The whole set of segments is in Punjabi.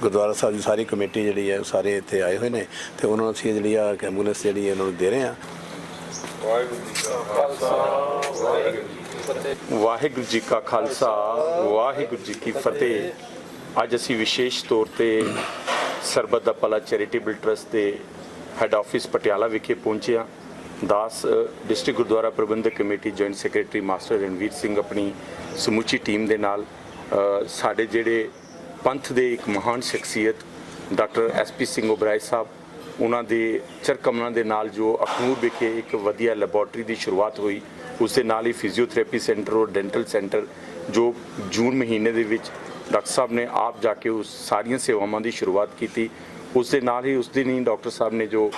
ਗੁਰਦੁਆਰਾ ਸਾਹਿਬ ਦੀ ਸਾਰੀ ਕਮੇਟੀ ਜਿਹੜੀ ਹੈ, ਉਹ ਸਾਰੇ ਇੱਥੇ ਆਏ ਹੋਏ ਨੇ ਤੇ ਉਹਨਾਂ ਨੂੰ ਅਸੀਂ ਜਿਹੜੀ ਆ ਐਂਬੂਲੈਂਸ ਜਿਹੜੀ ਹੈ, ਉਹਨਾਂ ਨੂੰ ਦੇ ਰਹੇ ਹਾਂ। ਵਾਹਿਗੁਰੂ ਜੀ ਕਾ ਖਾਲਸਾ, ਵਾਹਿਗੁਰੂ ਜੀ ਕੀ ਫਤਿਹ। ਅੱਜ ਅਸੀਂ ਵਿਸ਼ੇਸ਼ ਤੌਰ ਤੇ ਸਰਬੱਤ ਦਾ ਭਲਾ ਚੈਰੀਟੇਬਲ ਟਰਸਟ ਦੇ ਹੈੱਡ ਆਫਿਸ ਪਟਿਆਲਾ ਵਿਖੇ ਪਹੁੰਚਿਆ ਦਾਸ district Gurdwara Prabandhak committee joint secretary master Ranveer Singh ਆਪਣੀ ਸਮੁੱਚੀ ਟੀਮ ਦੇ ਨਾਲ ਸਾਡੇ ਜਿਹੜੇ ਪੰਥ ਦੇ ਇੱਕ ਮਹਾਨ ਸ਼ਖਸੀਅਤ ਡਾਕਟਰ ਐਸਪੀ ਸਿੰਘ ਓਬਰਾਏ ਸਾਹਿਬ, ਉਹਨਾਂ ਦੇ ਚਰਕਮਨਾਂ ਦੇ ਨਾਲ ਜੋ ਅਖਨੂਰ ਵਿਖੇ ਇੱਕ ਵਧੀਆ ਲੈਬੋਰਟਰੀ ਦੀ ਸ਼ੁਰੂਆਤ ਹੋਈ, ਉਸ ਦੇ ਨਾਲ ਹੀ ਫਿਜ਼ੀਓਥੈਰੇਪੀ ਸੈਂਟਰ ਔਰ ਡੈਂਟਲ ਸੈਂਟਰ ਜੋ ਜੂਨ ਮਹੀਨੇ ਦੇ ਵਿੱਚ ਡਾਕਟਰ ਸਾਹਿਬ ਨੇ ਆਪ ਜਾ ਕੇ ਉਸ ਸਾਰੀਆਂ ਸੇਵਾਵਾਂ ਦੀ ਸ਼ੁਰੂਆਤ ਕੀਤੀ। ਉਸ ਦੇ ਨਾਲ ਹੀ ਉਸ ਦਿਨ ਹੀ ਡਾਕਟਰ ਸਾਹਿਬ ਨੇ ਜੋ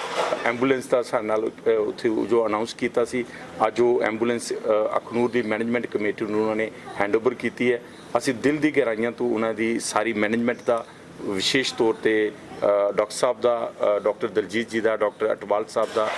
ਐਂਬੂਲੈਂਸ ਦਾ ਸਾਡੇ ਨਾਲ ਉੱਥੇ ਜੋ ਅਨਾਉਂਸ ਕੀਤਾ ਸੀ, ਅੱਜ ਉਹ ਐਂਬੂਲੈਂਸ ਅਖਨੂਰ ਦੀ ਮੈਨੇਜਮੈਂਟ ਕਮੇਟੀ ਨੂੰ ਉਹਨਾਂ ਨੇ ਹੈਂਡਓਵਰ ਕੀਤੀ ਹੈ। ਅਸੀਂ ਦਿਲ ਦੀ ਗਹਿਰਾਈਆਂ ਤੋਂ ਉਹਨਾਂ ਦੀ ਸਾਰੀ ਮੈਨੇਜਮੈਂਟ ਦਾ ਵਿਸ਼ੇਸ਼ ਤੌਰ ਤੇ ਡਾਕਟਰ ਸਾਹਿਬ ਦਾ ਡਾਕਟਰ ਦਲਜੀਤ ਜੀ ਦਾ, ਡਾਕਟਰ ਅਟਵਾਲ ਸਾਹਿਬ ਦਾ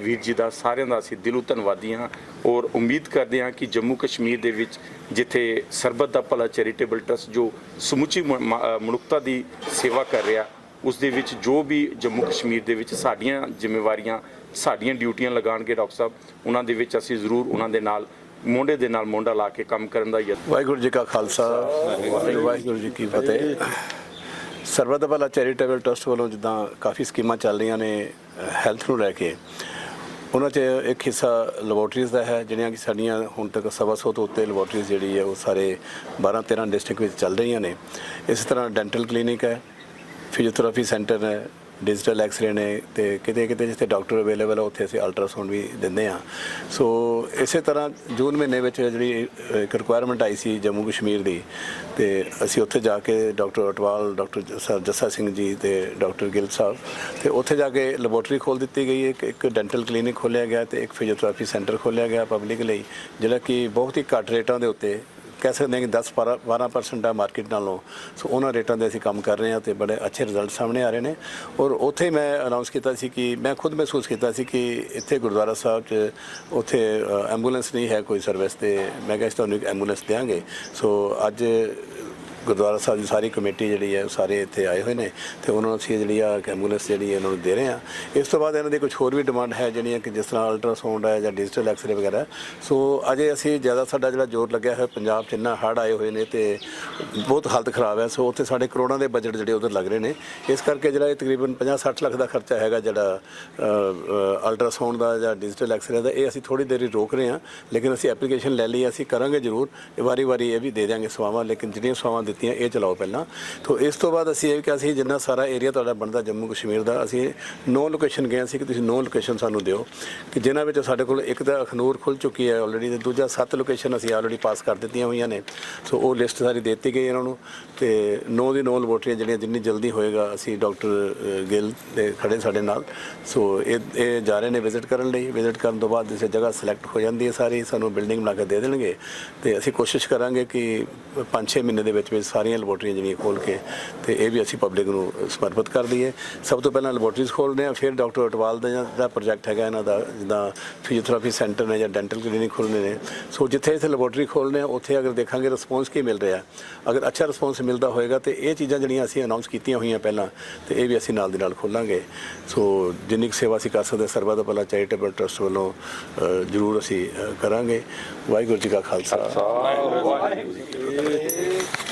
ਵੀਰ ਜੀ ਦਾ, ਸਾਰਿਆਂ ਦਾ ਅਸੀਂ ਦਿਲੋਂ ਧੰਨਵਾਦੀ ਹਾਂ ਔਰ ਉਮੀਦ ਕਰਦੇ ਹਾਂ ਕਿ ਜੰਮੂ ਕਸ਼ਮੀਰ ਦੇ ਵਿੱਚ ਜਿੱਥੇ ਸਰਬੱਤ ਦਾ ਭਲਾ ਚੈਰੀਟੇਬਲ ਟਰਸਟ ਜੋ ਸਮੁੱਚੀ ਮਨੁੱਖਤਾ ਦੀ ਸੇਵਾ ਕਰ ਰਿਹਾ, ਉਸ ਦੇ ਵਿੱਚ ਜੋ ਵੀ ਜੰਮੂ ਕਸ਼ਮੀਰ ਦੇ ਵਿੱਚ ਸਾਡੀਆਂ ਜ਼ਿੰਮੇਵਾਰੀਆਂ, ਸਾਡੀਆਂ ਡਿਊਟੀਆਂ ਲਗਾਉਣਗੇ ਡਾਕਟਰ ਸਾਹਿਬ, ਉਹਨਾਂ ਦੇ ਵਿੱਚ ਅਸੀਂ ਜ਼ਰੂਰ ਉਹਨਾਂ ਦੇ ਨਾਲ, ਮੋਢੇ ਦੇ ਨਾਲ ਮੋਢਾ ਲਾ ਕੇ ਕੰਮ ਕਰਨ ਦਾ ਯਤਨ ਵਾਹਿਗੁਰੂ ਜੀ ਕਾ ਖਾਲਸਾ, ਵਾਹਿਗੁਰੂ ਜੀ ਕੀ ਫਤਿਹ। ਸਰਬੱਤ ਭਲਾ ਚੈਰੀਟੇਬਲ ਟਰਸਟ ਵੱਲੋਂ ਜਿੱਦਾਂ ਕਾਫੀ ਸਕੀਮਾਂ ਚੱਲ ਰਹੀਆਂ ਨੇ ਹੈਲਥ ਨੂੰ ਲੈ ਕੇ, ਉਹਨਾਂ 'ਚ ਇੱਕ ਹਿੱਸਾ ਲੈਬੋਰਟਰੀਜ਼ ਦਾ ਹੈ, ਜਿਹੜੀਆਂ ਕਿ ਸਾਡੀਆਂ ਹੁਣ ਤੱਕ ਸਵਾ ਸੌ ਤੋਂ ਉੱਤੇ ਲੈਬੋਰਟਰੀਜ਼ ਜਿਹੜੀ ਹੈ, ਉਹ ਸਾਰੇ 12 13 ਡਿਸਟ੍ਰਿਕਟ ਵਿੱਚ ਚੱਲ ਰਹੀਆਂ ਨੇ। ਇਸ ਤਰ੍ਹਾਂ ਡੈਂਟਲ ਕਲੀਨਿਕ ਹੈ, ਫਿਜ਼ੀਓਥੈਰੇਪੀ ਸੈਂਟਰ ਹੈ ਡਿਜੀਟਲ ਐਕਸ-ਰੇ ਨੇ ਤੇ ਕਿਤੇ ਕਿਤੇ ਜਿੱਥੇ ਡਾਕਟਰ ਅਵੇਲੇਬਲ ਆ, ਉੱਥੇ ਅਸੀਂ ਅਲਟਰਾਸਾਊਂਡ ਵੀ ਦਿੰਦੇ ਆ ਸੋ ਇਸੇ ਤਰ੍ਹਾਂ ਜੂਨ ਮਹੀਨੇ ਵਿੱਚ ਜਿਹੜੀ ਇੱਕ ਰਿਕੁਆਇਰਮੈਂਟ ਆਈ ਸੀ ਜੰਮੂ ਕਸ਼ਮੀਰ ਦੀ, ਤੇ ਅਸੀਂ ਉੱਥੇ ਜਾ ਕੇ doctor Atwal doctor sir Jassa Singh ji ਤੇ ਡਾਕਟਰ ਗਿੱਲ ਸਾਹਿਬ, ਤੇ ਉੱਥੇ ਜਾ ਕੇ ਲੈਬੋਰਟਰੀ ਖੋਲ ਦਿੱਤੀ ਗਈ। ਇੱਕ ਇੱਕ ਡੈਂਟਲ ਕਲੀਨਿਕ ਖੋਲ੍ਹਿਆ ਗਿਆ ਤੇ ਇੱਕ ਫਿਜ਼ੀਓਥੈਰੇਪੀ ਸੈਂਟਰ ਖੋਲ੍ਹਿਆ ਗਿਆ ਪਬਲਿਕ ਲਈ, ਜਿਹੜਾ ਕਿ ਬਹੁਤ ਹੀ ਘੱਟ ਰੇਟਾਂ ਦੇ ਉੱਤੇ ਕਹਿ ਸਕਦੇ ਹਾਂ ਕਿ 10 12 12% ਆ ਮਾਰਕੀਟ ਨਾਲੋਂ। ਸੋ ਉਹਨਾਂ ਰੇਟਾਂ ਦੇ ਅਸੀਂ ਕੰਮ ਕਰ ਰਹੇ ਹਾਂ ਤੇ ਬੜੇ ਅੱਛੇ ਰਿਜ਼ਲਟ ਸਾਹਮਣੇ ਆ ਰਹੇ ਨੇ। ਔਰ ਉੱਥੇ ਹੀ ਮੈਂ ਅਨਾਉਂਸ ਕੀਤਾ ਸੀ ਕਿ, ਮੈਂ ਖੁਦ ਮਹਿਸੂਸ ਕੀਤਾ ਸੀ ਕਿ ਇੱਥੇ ਗੁਰਦੁਆਰਾ ਸਾਹਿਬ 'ਚ ਉੱਥੇ ਐਂਬੂਲੈਂਸ ਨਹੀਂ ਹੈ ਕੋਈ ਸਰਵਿਸ ਤੇ। ਮੈਂ ਕਿਹਾ ਤੁਹਾਨੂੰ ਇੱਕ ਐਂਬੂਲੈਂਸ ਦਿਆਂਗੇ। ਸੋ ਅੱਜ ਗੁਰਦੁਆਰਾ ਸਾਹਿਬ ਦੀ ਸਾਰੀ ਕਮੇਟੀ ਜਿਹੜੀ ਹੈ, ਉਹ ਸਾਰੇ ਇੱਥੇ ਆਏ ਹੋਏ ਨੇ ਤੇ ਉਹਨਾਂ ਨੂੰ ਅਸੀਂ ਜਿਹੜੀ ਆ ਐਂਬੂਲੈਂਸ ਜਿਹੜੀ ਹੈ, ਉਹਨਾਂ ਨੂੰ ਦੇ ਰਹੇ ਹਾਂ। ਇਸ ਤੋਂ ਬਾਅਦ ਇਹਨਾਂ ਦੀ ਕੁਝ ਹੋਰ ਵੀ ਡਿਮਾਂਡ ਹੈ, ਜਿਹੜੀਆਂ ਕਿ ਜਿਸ ਤਰ੍ਹਾਂ ਅਲਟਰਾਸਾਊਂਡ ਹੈ ਜਾਂ ਡਿਜੀਟਲ ਐਕਸਰੇ ਵਗੈਰਾ। ਸੋ ਅਜੇ ਅਸੀਂ ਜ਼ਿਆਦਾ ਸਾਡਾ ਜਿਹੜਾ ਜ਼ੋਰ ਲੱਗਿਆ ਹੋਇਆ, ਪੰਜਾਬ 'ਚ ਇੰਨਾ ਹੜ੍ਹ ਆਏ ਹੋਏ ਨੇ ਤੇ ਬਹੁਤ ਹਾਲਤ ਖਰਾਬ ਹੈ। ਸੋ ਉੱਥੇ ਸਾਡੇ ਕਰੋੜਾਂ ਦੇ ਬਜਟ ਜਿਹੜੇ ਉਧਰ ਲੱਗ ਰਹੇ ਨੇ। ਇਸ ਕਰਕੇ ਜਿਹੜਾ ਇਹ ਤਕਰੀਬਨ 50-60 ਲੱਖ ਦਾ ਖਰਚਾ ਹੈਗਾ ਜਿਹੜਾ ਅਲਟਰਾਸਾਊਂਡ ਦਾ ਜਾਂ ਡਿਜੀਟਲ ਐਕਸਰੇ ਦਾ, ਇਹ ਅਸੀਂ ਥੋੜੀ ਦੇਰੀ ਰੋਕ ਰਹੇ ਹਾਂ। ਲੇਕਿਨ ਅਸੀਂ ਐਪਲੀਕੇਸ਼ਨ ਲੈ ਲਈ ਅਸੀਂ ਕਰਾਂਗੇ ਜ਼ਰੂਰ। ਵਾਰੀ ਵਾਰੀ ਇਹ ਵੀ ਦੇ ਦਿਆਂਗੇ ਸਵਾਵਾਂ, ਲੇਕਿਨ ਜਿਹੜੀਆਂ ਸੇਵਾਵਾਂ ਦਿੱਤੀਆਂ, ਇਹ ਚਲਾਓ ਪਹਿਲਾਂ। ਤੋਂ ਇਸ ਤੋਂ ਬਾਅਦ ਅਸੀਂ ਇਹ ਵੀ ਕਿਹਾ ਸੀ, ਜਿੰਨਾ ਸਾਰਾ ਏਰੀਆ ਤੁਹਾਡਾ ਬਣਦਾ ਜੰਮੂ ਕਸ਼ਮੀਰ ਦਾ, ਅਸੀਂ ਨੌ ਲੋਕੇਸ਼ਨ ਗਏ ਸੀ ਕਿ ਤੁਸੀਂ ਨੌ ਲੋਕੇਸ਼ਨ ਸਾਨੂੰ ਦਿਓ। ਕਿ ਜਿਨ੍ਹਾਂ ਵਿੱਚ ਸਾਡੇ ਕੋਲ ਇੱਕ ਤਾਂ ਅਖਨੂਰ ਖੁੱਲ ਚੁੱਕੀ ਹੈ ਆਲਰੇਡੀ ਤੇ ਦੂਜਾ ਸੱਤ ਲੋਕੇਸ਼ਨ ਅਸੀਂ ਆਲਰੇਡੀ ਪਾਸ ਕਰ ਦਿੱਤੀਆਂ ਹੋਈਆਂ ਨੇ। ਸੋ ਉਹ ਲਿਸਟ ਸਾਰੀ ਦੇ ਦਿੱਤੀ ਗਈ ਇਹਨਾਂ ਨੂੰ ਤੇ ਨੌ ਦੀ ਨੌ ਲੈਬੋਰਟਰੀਆਂ ਜਿਹੜੀਆਂ ਜਿੰਨੀ ਜਲਦੀ ਹੋਏਗਾ ਅਸੀਂ ਡਾਕਟਰ ਗਿੱਲ ਦੇ ਖੜੇ ਸਾਡੇ ਨਾਲ। ਸੋ ਇਹ ਇਹ ਜਾ ਰਹੇ ਨੇ ਵਿਜ਼ਿਟ ਕਰਨ ਲਈ। ਵਿਜ਼ਿਟ ਕਰਨ ਤੋਂ ਬਾਅਦ ਜਿਸੇ ਜਗ੍ਹਾ ਸਿਲੈਕਟ ਹੋ ਜਾਂਦੀ ਹੈ ਸਾਰੀ, ਸਾਨੂੰ ਬਿਲਡਿੰਗ ਬਣਾ ਕੇ ਦੇ ਦੇਣਗੇ। ਤੇ ਅਸੀਂ ਕੋਸ਼ਿਸ਼ ਕਰਾਂਗੇ ਕਿ 5-6 ਮਹੀਨੇ ਦੇ ਵਿੱਚ ਵਿੱਚ ਸਾਰੀਆਂ ਲੈਬੋਰਟਰੀਆਂ ਜਿਹੜੀਆਂ ਖੋਲ ਕੇ ਤੇ ਇਹ ਵੀ ਅਸੀਂ ਪਬਲਿਕ ਨੂੰ ਸਮਰਪਿਤ ਕਰ ਦਈਏ। ਸਭ ਤੋਂ ਪਹਿਲਾਂ ਲੈਬੋਰਟਰੀਜ਼ ਖੋਲ੍ਹਦੇ ਹਾਂ, ਫਿਰ ਡਾਕਟਰ ਅਟਵਾਲ ਦਾ ਜਿਹੜਾ ਪ੍ਰੋਜੈਕਟ ਹੈਗਾ ਇਹਨਾਂ ਦਾ, ਜਿੱਦਾਂ ਫਿਜ਼ੀਓਥੈਰੇਪੀ ਸੈਂਟਰ ਨੇ ਜਾਂ ਡੈਂਟਲ ਕਲੀਨਿਕ ਖੋਲ੍ਹਣੇ ਨੇ। ਸੋ ਜਿੱਥੇ ਇੱਥੇ ਲੈਬੋਰਟਰੀ ਖੋਲ੍ਹਣੇ ਹਾਂ, ਉੱਥੇ ਅਗਰ ਦੇਖਾਂਗੇ ਰਿਸਪੌਂਸ ਕੀ ਮਿਲ ਰਿਹਾ। ਅਗਰ ਅੱਛਾ ਰਿਸਪੌਂਸ ਮਿਲਦਾ ਹੋਏਗਾ ਤੇ ਇਹ ਚੀਜ਼ਾਂ ਜਿਹੜੀਆਂ ਅਸੀਂ ਅਨਾਉਂਸ ਕੀਤੀਆਂ ਹੋਈਆਂ ਪਹਿਲਾਂ, ਤੇ ਇਹ ਵੀ ਅਸੀਂ ਨਾਲ ਦੀ ਨਾਲ ਖੋਲਾਂਗੇ। ਸੋ ਜਿੰਨੀ ਕੁ ਸੇਵਾ ਅਸੀਂ ਕਰ ਸਕਦੇ ਸਰਬੱਤ ਦਾ ਭਲਾ ਚੈਰੀਟੇਬਲ ਟਰਸਟ ਵੱਲੋਂ ਜ਼ਰੂਰ ਅਸੀਂ ਕਰਾਂਗੇ। ਵਾਹਿਗੁਰੂ ਜੀ ਕਾ ਖਾਲਸਾ। ਵਾਹਿਗੁਰੂ